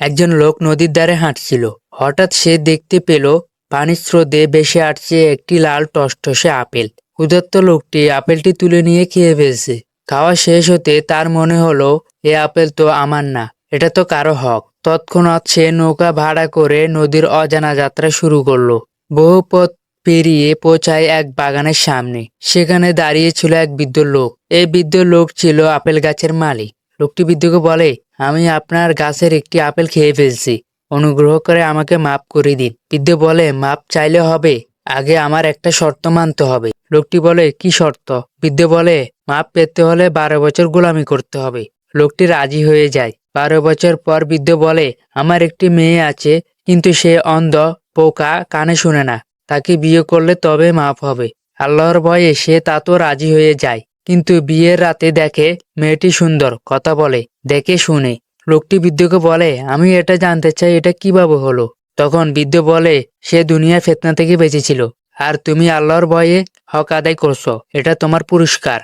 একজন লোক নদীর ধারে হাঁটছিল। হঠাৎ সে দেখতে পেল, পানির স্রোতে ভেসে আসছে একটি লাল টসটসে আপেল। উদত্ত লোকটি আপেলটি তুলে নিয়ে খেয়ে ফেলছে। খাওয়া শেষ হতে তার মনে হলো, এ আপেল তো আমার না, এটা তো কারও হক। তৎক্ষণাৎ সে নৌকা ভাড়া করে নদীর অজানা যাত্রা শুরু করল। বহু পথ পেরিয়ে পৌঁছায় এক বাগানের সামনে। সেখানে দাঁড়িয়ে ছিল এক বৃদ্ধ লোক। এই বৃদ্ধ লোক ছিল আপেল গাছের মালিক। লোকটি বৃদ্ধকে বলে, আমি আপনার গাছের একটি আপেল খেয়ে ফেলছি। অনুগ্রহ করে আমাকে মাফ করে দিন। বৃদ্ধ বলে, মাপ চাইলে হবে, আগে আমার একটা শর্ত মানতে হবে। লোকটি বলে, কি শর্ত? বৃদ্ধ বলে, মাপ পেতে হলে বারো বছর গোলামি করতে হবে। লোকটি রাজি হয়ে যায়। বারো বছর পর বৃদ্ধ বলে, আমার একটি মেয়ে আছে, কিন্তু সে অন্ধ, পোকা, কানে শুনে না। তাকে বিয়ে করলে তবে মাপ হবে। আল্লাহর ভয়ে সে তা তো রাজি হয়ে যায়। কিন্তু বিয়ের রাতে দেখে মেয়েটি সুন্দর, কথা বলে, দেখে শুনে। লোকটি বৃদ্ধকে বলে, আমি এটা জানতে চাই, এটা কীভাবে হলো? তখন বৃদ্ধ বলে, সে দুনিয়া ফেতনা থেকে বেঁচেছিল। আর তুমি আল্লাহর ভয়ে হক আদায় করছ, এটা তোমার পুরস্কার।